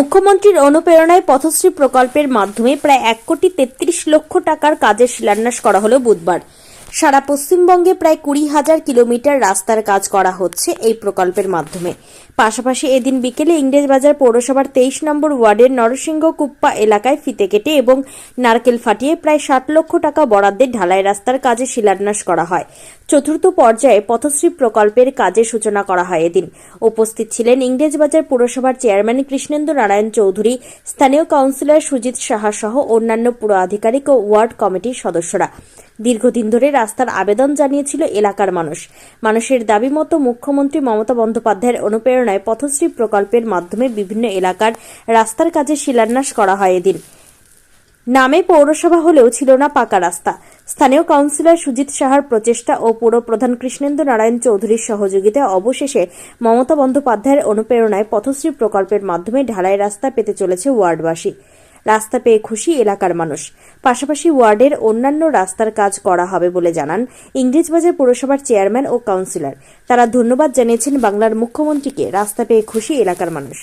মুখ্যমন্ত্রীর অনুপ্রেরণায় পথশ্রী প্রকল্পের মাধ্যমে প্রায় এক কোটি তেত্রিশ লক্ষ টাকার কাজের শিলান্যাস করা হল বুধবার। সারা পশ্চিমবঙ্গে প্রায় কুড়ি হাজার কিলোমিটার রাস্তার কাজ করা হচ্ছে এই প্রকল্পের মাধ্যমে। পাশাপাশি এদিন বিকেলে ইংরেজবাজার পৌরসভার তেইশ নম্বর ওয়ার্ডের নরসিংহ কুপ্পা এলাকায় ফিতে কেটে এবং নারকেল ফাটিয়ে প্রায় ষাট লক্ষ টাকা বরাদ্দের ঢালাই রাস্তার কাজে শিলান্যাস করা হয়। চতুর্থ পর্যায়ে পথশ্রী প্রকল্পের কাজের সূচনা করা হয় এদিন। উপস্থিত ছিলেন ইংরেজবাজার পুরসভার চেয়ারম্যান কৃষ্ণেন্দু নারায়ণ চৌধুরী, স্থানীয় কাউন্সিলর সুজিত সাহা সহ অন্যান্য পুর আধিকারিক ও ওয়ার্ড কমিটির সদস্যরা। দীর্ঘদিন ধরে রাস্তার আবেদন জানিয়েছিল এলাকার মানুষ। মানুষের দাবি মতো মুখ্যমন্ত্রী মমতা বন্দ্যোপাধ্যায়ের অনুপ্রেরণায় পথশ্রী প্রকল্পের মাধ্যমে বিভিন্ন এলাকার রাস্তার কাজে শিলান্যাস করা হয় এদিন। নামে পৌরসভা হলেও ছিল না পাকা রাস্তা। স্থানীয় কাউন্সিলর সুজিত সাহার প্রচেষ্টা ও পুর প্রধান কৃষ্ণেন্দু নারায়ণ চৌধুরীর সহযোগিতায় অবশেষে মমতা বন্দ্যোপাধ্যায়ের অনুপ্রেরণায় পথশ্রী প্রকল্পের মাধ্যমে ঢালাই রাস্তা পেতে চলেছে ওয়ার্ডবাসী। রাস্তা পেয়ে খুশি এলাকার মানুষ। পাশাপাশি ওয়ার্ডের অন্যান্য রাস্তার কাজ করা হবে বলে জানান ইংরেজবাজার পুরসভার চেয়ারম্যান ও কাউন্সিলর। তারা ধন্যবাদ জানিয়েছেন বাংলার মুখ্যমন্ত্রীকে রাস্তা পেয়ে খুশি এলাকার মানুষ।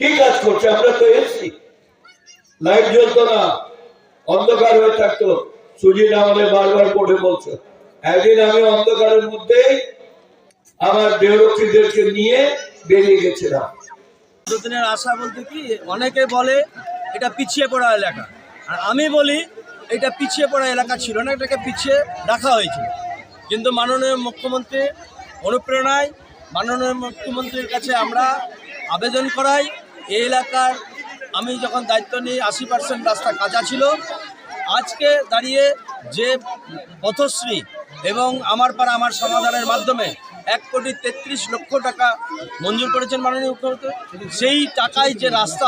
কি কাজ করছে? আমরা তো এসছি। লাইট জ্বলতো না। অন্ধকার হয়ে থাকতো। সুজিত আমাদের বারবার করে বলছে, একদিন আমি অন্ধকারের মধ্যেই আমার দেহরক্ষীদেরকে নিয়ে বেরিয়ে গেছিলাম। দুদিনের আশা বলতে কি, অনেকে বলে এটা পিছিয়ে পড়া এলাকা। আর আমি বলি, এটা পিছিয়ে পড়া এলাকা ছিল না, এটাকে পিছিয়ে রাখা হয়েছিল। কিন্তু মাননীয় মুখ্যমন্ত্রী অনুপ্রেরণায়, মাননীয় মুখ্যমন্ত্রীর কাছে আমরা আবেদন করাই, এই এলাকার আমি যখন দায়িত্ব নিই, আশি পার্সেন্ট রাস্তা কাঁচা ছিল। আজকে দাঁড়িয়ে যে পথশ্রী এবং আমার পাড়া আমার সমাধানের মাধ্যমে এক কোটি তেত্রিশ লক্ষ টাকা মঞ্জুর করেছেন মাননীয় মুখ্যমন্ত্রী। সেই টাকায় যে রাস্তা